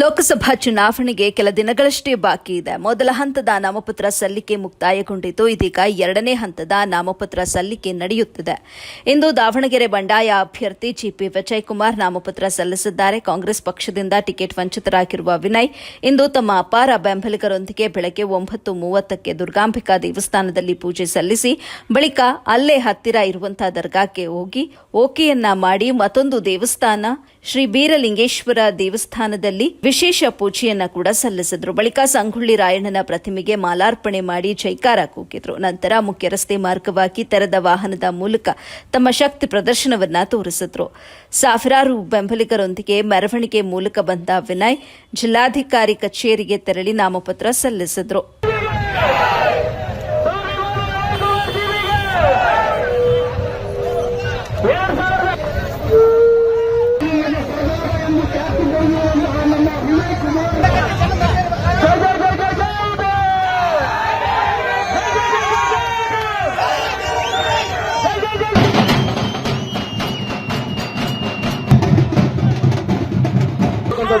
ಲೋಕಸಭಾ ಚುನಾವಣೆಗೆ ಕೆಲ ದಿನಗಳಷ್ಟೇ ಬಾಕಿ ಇದೆ. ಮೊದಲ ಹಂತದ ನಾಮಪತ್ರ ಸಲ್ಲಿಕೆ ಮುಕ್ತಾಯಗೊಂಡಿದ್ದು, ಇದೀಗ ಎರಡನೇ ಹಂತದ ನಾಮಪತ್ರ ಸಲ್ಲಿಕೆ ನಡೆಯುತ್ತಿದೆ. ಇಂದು ದಾವಣಗೆರೆ ಬಂಡಾಯ ಅಭ್ಯರ್ಥಿ ಜಿಪಿ ವಿಜಯಕುಮಾರ್ ನಾಮಪತ್ರ ಸಲ್ಲಿಸಿದ್ದಾರೆ. ಕಾಂಗ್ರೆಸ್ ಪಕ್ಷದಿಂದ ಟಿಕೆಟ್ ವಂಚಿತರಾಗಿರುವ ವಿನಯ್ ಇಂದು ತಮ್ಮ ಅಪಾರ ಬೆಂಬಲಿಗರೊಂದಿಗೆ ಬೆಳಗ್ಗೆ ಒಂಬತ್ತು ಮೂವತ್ತಕ್ಕೆ ದುರ್ಗಾಂಬಿಕಾ ದೇವಸ್ಥಾನದಲ್ಲಿ ಪೂಜೆ ಸಲ್ಲಿಸಿ, ಬಳಿಕ ಅಲ್ಲೇ ಹತ್ತಿರ ಇರುವಂತಹ ದರ್ಗಾಕ್ಕೆ ಹೋಗಿ ಓಕೆಯನ್ನ ಮಾಡಿ ಮತ್ತೊಂದು ದೇವಸ್ಥಾನ ಶ್ರೀ ಬೀರಲಿಂಗೇಶ್ವರ ದೇವಸ್ಥಾನದಲ್ಲಿ ವಿಶೇಷ ಪೂಜೆಯನ್ನ ಕೂಡ ಸಲ್ಲಿಸಿದ್ರು. ಬಳಿಕ ಸಂಗೊಳ್ಳಿ ರಾಯಣ್ಣನ ಪ್ರತಿಮೆಗೆ ಮಾಲಾರ್ಪಣೆ ಮಾಡಿ ಜೈಕಾರ ಕೂಗಿದ್ರು. ನಂತರ ಮುಖ್ಯ ರಸ್ತೆ ಮಾರ್ಗವಾಗಿ ತೆರೆದ ವಾಹನದ ಮೂಲಕ ತಮ್ಮ ಶಕ್ತಿ ಪ್ರದರ್ಶನವನ್ನ ತೋರಿಸಿದ್ರು. ಸಾವಿರಾರು ಬೆಂಬಲಿಗರೊಂದಿಗೆ ಮೆರವಣಿಗೆ ಮೂಲಕ ಬಂದ ವಿನಯ್, ಜಿಲ್ಲಾಧಿಕಾರಿ ಕಚೇರಿಗೆ ತೆರಳಿ ನಾಮಪತ್ರ ಸಲ್ಲಿಸಿದ್ರು.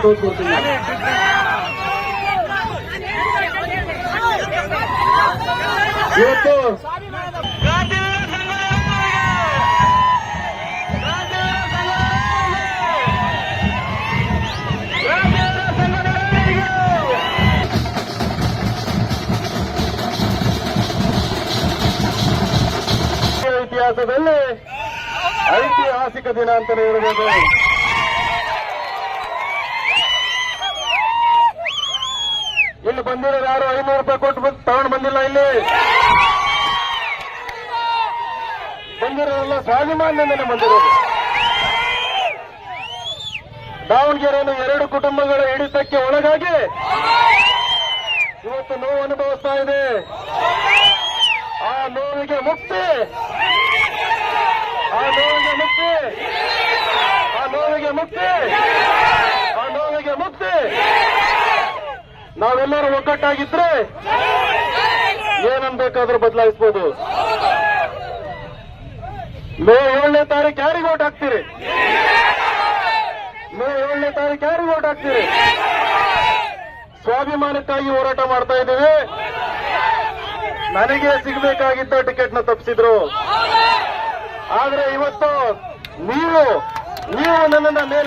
ತೋರ್ಸ್ಕೊಡ್ತೀನಿ ಇತಿಹಾಸದಲ್ಲಿ ಐತಿಹಾಸಿಕ ದಿನ ಅಂತಲೇ ಹೇಳ್ಬೋದು. ಇಲ್ಲಿ ಬಂದಿರೋರು ಯಾರು? ಐನೂರು ರೂಪಾಯಿ ಕೊಟ್ಟು ತಗೊಂಡು ಬಂದಿಲ್ಲ ಇಲ್ಲಿ. ಬಂದಿರೋರೆಲ್ಲ ಸ್ವಾಭಿಮಾನದಿಂದನೇ ಬಂದಿರೋದು. ದಾವಣಗೆರೆಯನ್ನು ಎರಡು ಕುಟುಂಬಗಳ ಹಿಡಿತಕ್ಕೆ ಒಳಗಾಗಿ ಇವತ್ತು ನೋವು ಅನುಭವಿಸ್ತಾ ಇದೆ. ಆ ನೋವಿಗೆ ಮುಕ್ತಿ. ಆ ನೋವಿಗೆ ಮುಕ್ತಿ. ಆ ನೋವಿಗೆ ಮುಕ್ತಿ. ಆ ನೋವಿಗೆ ಮುಕ್ತಿ. ನಾವೆಲ್ಲರೂ ಒಗ್ಗಟ್ಟಾಗಿದ್ರೆ ಏನನ್ ಬೇಕಾದ್ರೂ ಬದಲಾಯಿಸಬಹುದು ಮೇ ಏಳನೇ ತಾರೀಕು ಯಾರಿಗೆ ಓಟ್ ಹಾಕ್ತೀರಿ? ಮೇ ಏಳನೇ ತಾರೀಕು ಯಾರಿಗೆ ಓಟ್ ಹಾಕ್ತೀರಿ? ಸ್ವಾಭಿಮಾನಕ್ಕಾಗಿ ಹೋರಾಟ ಮಾಡ್ತಾ ಇದ್ದೀವಿ. ನನಗೆ ಸಿಗಬೇಕಾಗಿದ್ದ ಟಿಕೆಟ್ನ ತಪ್ಪಿಸಿದ್ರು ಆದ್ರೆ ಇವತ್ತು ನೀವು ನೀವು ನನ್ನನ್ನ ಮೇಲೆ